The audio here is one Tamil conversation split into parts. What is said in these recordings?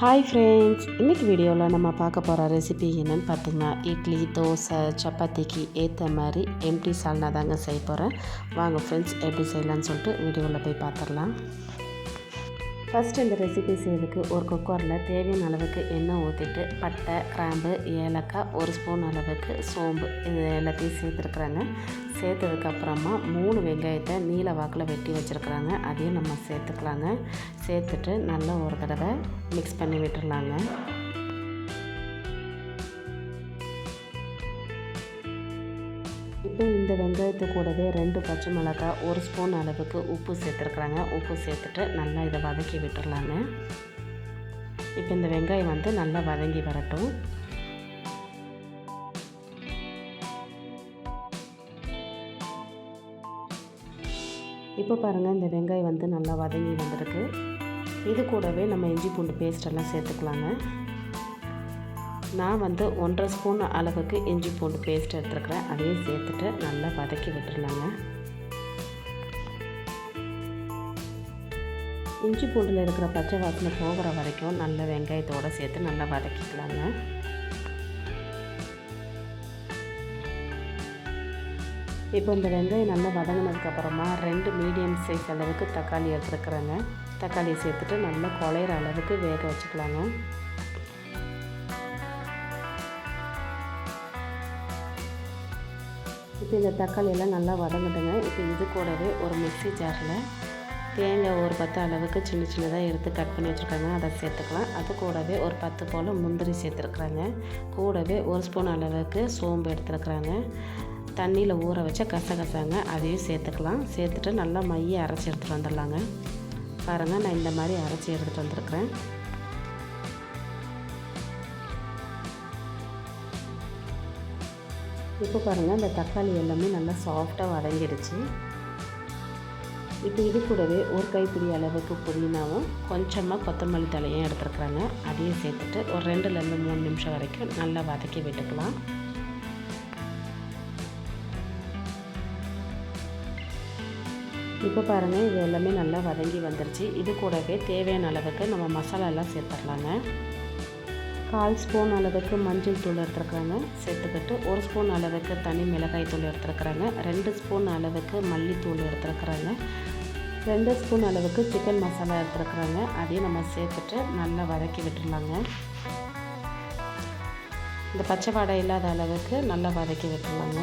ஹாய் ஃப்ரெண்ட்ஸ் இன்றைக்கி வீடியோவில் நம்ம பார்க்க போகிற ரெசிபி என்னென்னு பார்த்தீங்கன்னா இட்லி தோசை சப்பாத்திக்கு ஏற்ற மாதிரி எம்டி சால்னா தாங்க செய்ய போகிறேன் வாங்க ஃப்ரெண்ட்ஸ் எப்படி செய்யலான்னு சொல்லிட்டு வீடியோவில் போய் பார்த்துடலாம் ஃபஸ்ட்டு இந்த ரெசிபி செய்யறதுக்கு ஒரு குக்கரில் தேவையான அளவுக்கு எண்ணெய் ஊற்றிட்டு பட்டை கிராம்பு ஏலக்காய் ஒரு ஸ்பூன் அளவுக்கு சோம்பு இது எல்லாத்தையும் சேர்த்துருக்குறாங்க. சேர்த்ததுக்கப்புறமா மூணு வெங்காயத்தை நீல வாக்கில் வெட்டி வச்சுருக்குறாங்க. அதையும் நம்ம சேர்த்துக்கலாங்க. சேர்த்துட்டு நல்லா ஒரு தடவை மிக்ஸ் பண்ணி விட்டுடலாங்க இப்போ இந்த வெங்காயத்து கூடவே ரெண்டு பச்சை மிளகாய் ஒரு ஸ்பூன் அளவுக்கு உப்பு சேர்த்துருக்குறாங்க. உப்பு சேர்த்துட்டு நல்லா இதை வதக்கி விட்டுடலாங்க இப்போ இந்த வெங்காயம் வந்து நல்லா வதங்கி வரட்டும். இப்போ பாருங்கள் இந்த வெங்காயம் வந்து நல்லா வதங்கி வந்திருக்கு. இது கூடவே நம்ம இஞ்சி பூண்டு பேஸ்டெல்லாம் சேர்த்துக்கலாங்க. நான் வந்து ஒன்றரை ஸ்பூன் அளவுக்கு இஞ்சி பூண்டு பேஸ்ட் எடுத்துருக்குறேன். அதையும் சேர்த்துட்டு நல்லா வதக்கி விட்டுருலாங்க இஞ்சி பூண்டில் இருக்கிற பச்சை வாசனை போகிற வரைக்கும் நல்ல வெங்காயத்தோடு சேர்த்து நல்லா வதக்கிக்கலாங்க. இப்போ இந்த வெங்காயம் நல்லா வதங்கினதுக்கப்புறமா ரெண்டு மீடியம் சைஸ் அளவுக்கு தக்காளி எடுத்துருக்குறேங்க. தக்காளியை சேர்த்துட்டு நல்லா குழையிற அளவுக்கு வேக வச்சுக்கலாங்க. இப்போ இந்த தக்காளி எல்லாம் நல்லா வதங்கட்டுங்க. இப்போ இது கூடவே ஒரு மிக்சி ஜாரில் தேங்காய் ஒரு பத்து அளவுக்கு சின்ன சின்னதாக எடுத்து கட் பண்ணி வச்சுருக்காங்க. அதை சேர்த்துக்கலாம். அது கூடவே ஒரு பத்து போல் முந்திரி சேர்த்துருக்குறாங்க. கூடவே ஒரு ஸ்பூன் அளவுக்கு சோம்பு எடுத்துருக்குறாங்க. தண்ணியில் ஊற வச்ச கசகசாங்க அதையும் சேர்த்துக்கலாம். சேர்த்துட்டு நல்லா மைய அரைச்சி எடுத்துகிட்டு வந்துடலாங்க. பாருங்கள் நான் இந்த மாதிரி அரைச்சி எடுத்துகிட்டு வந்துருக்குறேன். இப்போ பாருங்கள் இந்த தக்காளி எல்லாமே நல்லா சாஃப்டாக வதங்கிடுச்சு. இப்போ இது கூடவே ஒரு கைப்பிடி அளவுக்கு புதினாவும் கொஞ்சமாக கொத்தமல்லி தலையும் எடுத்துருக்குறாங்க. அதையும் சேர்த்துட்டு ஒரு ரெண்டுலேருந்து மூணு நிமிஷம் வரைக்கும் நல்லா வதக்கி விட்டுக்கலாம். இப்போ பாருங்கள் இது எல்லாமே நல்லா வதங்கி வந்துருச்சு. இது கூடவே தேவையான அளவுக்கு நம்ம மசாலாலாம் சேர்த்துடலாங்க. கால் ஸ்பூன் அளவுக்கு மஞ்சள் தூள் எடுத்துருக்குறாங்க. சேர்த்துக்கிட்டு ஒரு ஸ்பூன் அளவுக்கு தனி மிளகாய் தூள் எடுத்துருக்குறாங்க. ரெண்டு ஸ்பூன் அளவுக்கு மல்லித்தூள் எடுத்துருக்குறாங்க. ரெண்டு ஸ்பூன் அளவுக்கு சிக்கன் மசாலா எடுத்துருக்குறாங்க. அதையும் நம்ம சேர்த்துட்டு நல்லா வதக்கி விட்டுடலாங்க. இந்த பச்சை வாடை இல்லாத அளவுக்கு நல்லா வதக்கி விட்டுடலாங்க.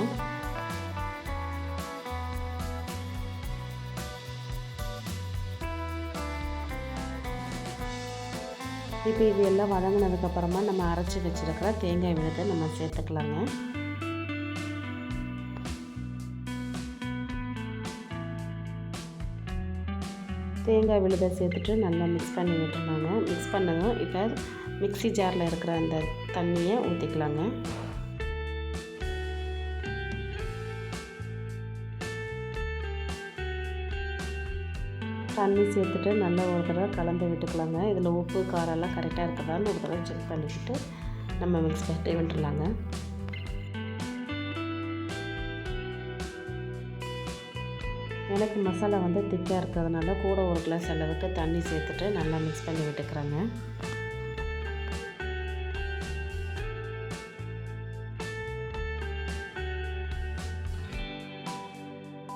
இப்போ இது எல்லாம் வதங்கினதுக்கப்புறமா நம்ம அரைச்சி வச்சுருக்கிற தேங்காய் விழுதை நம்ம சேர்த்துக்கலாங்க. தேங்காய் விழுதை சேர்த்துட்டு நல்லா மிக்ஸ் பண்ணி விட்டுருந்தாங்க மிக்ஸ் பண்ணதும் இப்போ மிக்சி ஜாரில் இருக்கிற அந்த தண்ணியை ஊற்றிக்கலாங்க தண்ணி சேர்த்துட்டு நல்லா ஒரு தடவை கலந்து விட்டுக்கலாங்க. இதில் உப்பு காரெல்லாம் கரெக்டாக இருக்குதான்னு ஒரு தடவை செக் பண்ணிக்கிட்டு நம்ம மிக்ஸ் பண்ணி விட்டுலாங்க எனக்கு மசாலா வந்து திக்காக இருக்கிறதுனால கூட ஒரு கிளாஸ் அளவுக்கு தண்ணி சேர்த்துட்டு நல்லா மிக்ஸ் பண்ணி விட்டுக்கிறேங்க.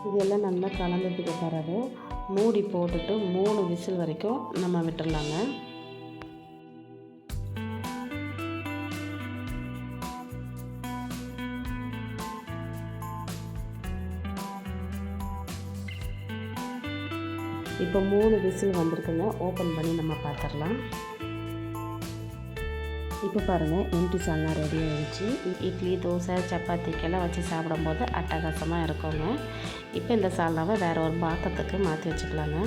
இதெல்லாம் நல்லா கலந்ததுக்கு பிறகு மூடி போட்டுட்டு மூணு விசில் வரைக்கும் நம்ம விட்டுடலாங்க இப்போ மூணு விசில் வந்திருக்குங்க. ஓப்பன் பண்ணி நம்ம பார்த்துடலாம். இப்போ பாருங்கள் எம்டி சால்னா ரெடி ஆகிடுச்சு இட்லி தோசை சப்பாத்திக்கெல்லாம் வச்சு சாப்பிடும்போது அட்டகாசமாக இருக்குங்க. இப்போ இந்த சால்னாவை வேறு ஒரு பாத்திரத்துக்கு மாற்றி வச்சுக்கலாங்க.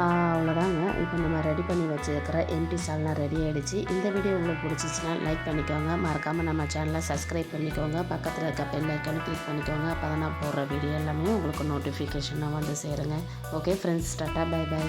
அவ்வளோதாங்க. இப்போ நம்ம ரெடி பண்ணி வச்சுருக்கிற எம்டி சால்னா ரெடி ஆகிடுச்சு இந்த வீடியோ உங்களுக்கு பிடிச்சிச்சின்னா லைக் பண்ணிக்கோங்க. மறக்காமல் நம்ம சேனலை சப்ஸ்கிரைப் பண்ணிக்கோங்க. பக்கத்தில் இருக்க பெல் ஐக்கனை கிளிக் பண்ணிக்கோங்க. அப்போ தான் நான் போடுற வீடியோ எல்லாமே உங்களுக்கு நோட்டிஃபிகேஷனாக வந்து சேருங்க. Okay friends tata bye bye